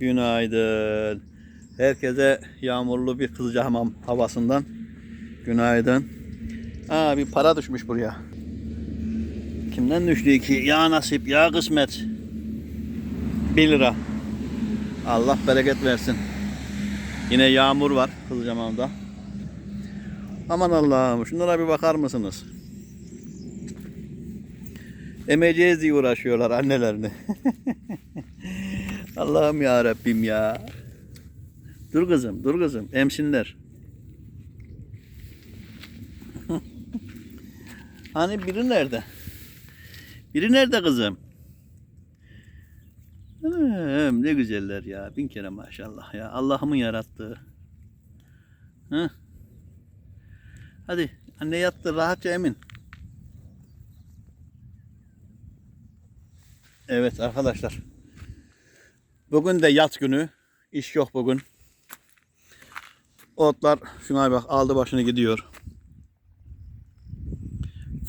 Günaydın. Herkese yağmurlu bir Kızılcahamam havasından günaydın. Aa bir para düşmüş buraya. Kimden düştü ki? Ya nasip, ya kısmet. 1 lira. Allah bereket versin. Yine yağmur var Kızılcahamam'da. Aman Allah'ım şunlara bir bakar mısınız? Emeceğiz diye uğraşıyorlar annelerini. Allah'ım ya Rabbim ya. Dur kızım, dur kızım. Emsinler. hani biri nerede? Biri nerede kızım? Anam, ne güzeller ya. Bin kere maşallah ya. Allah'ımın yarattığı. Hı? Hadi anne yattı rahatça emin. Evet arkadaşlar. Bugün de yat günü. İş yok bugün. Otlar şuna bak aldı başını gidiyor.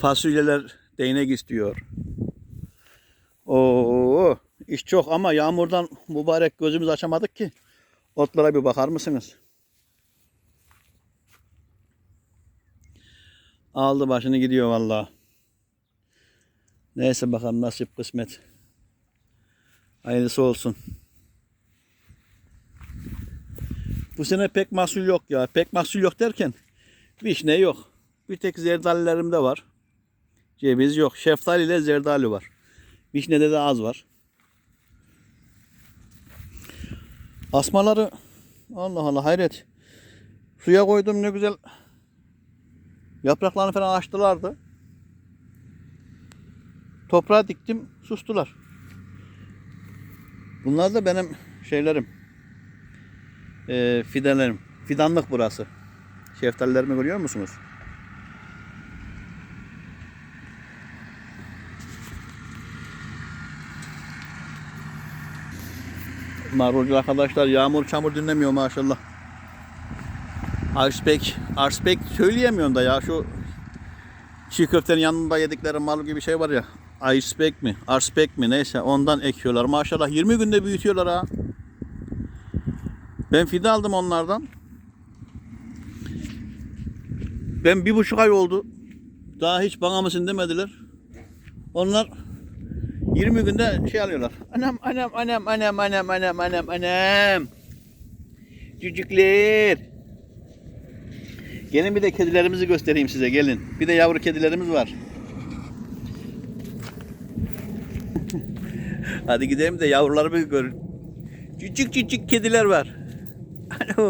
Fasulyeler değnek istiyor. Oo, iş çok ama yağmurdan mübarek gözümüz açamadık ki. Otlara bir bakar mısınız? Aldı başını gidiyor vallahi. Neyse bakalım nasip kısmet. Hayırlısı olsun. Bu sene pek mahsul yok ya. Pek mahsul yok derken vişne yok. Bir tek zerdalilerimde var. Ceviz yok. Şeftali ile zerdali var. Vişnede de az var. Asmaları Allah Allah hayret. Suya koydum ne güzel yapraklarını falan açtılardı. Toprağa diktim sustular. Bunlar da benim şeylerim. Ee, fidanlarım. Fidanlık burası. Şeftalilerimi görüyor musunuz? Marulcu arkadaşlar yağmur çamur dinlemiyor maşallah. Arspek, arspek söyleyemiyorum da ya şu çiğ köftenin yanında yedikleri mal gibi bir şey var ya. Arspek mi? Arspek mi? Neyse ondan ekiyorlar. Maşallah 20 günde büyütüyorlar ha. Ben fide aldım onlardan. Ben bir buçuk ay oldu. Daha hiç bana mısın demediler. Onlar 20 günde şey alıyorlar. Anam anam anam anam anam anam anam anam. Cücükler. Gelin bir de kedilerimizi göstereyim size gelin. Bir de yavru kedilerimiz var. Hadi gidelim de yavrularımı görün. Küçük küçük kediler var. at.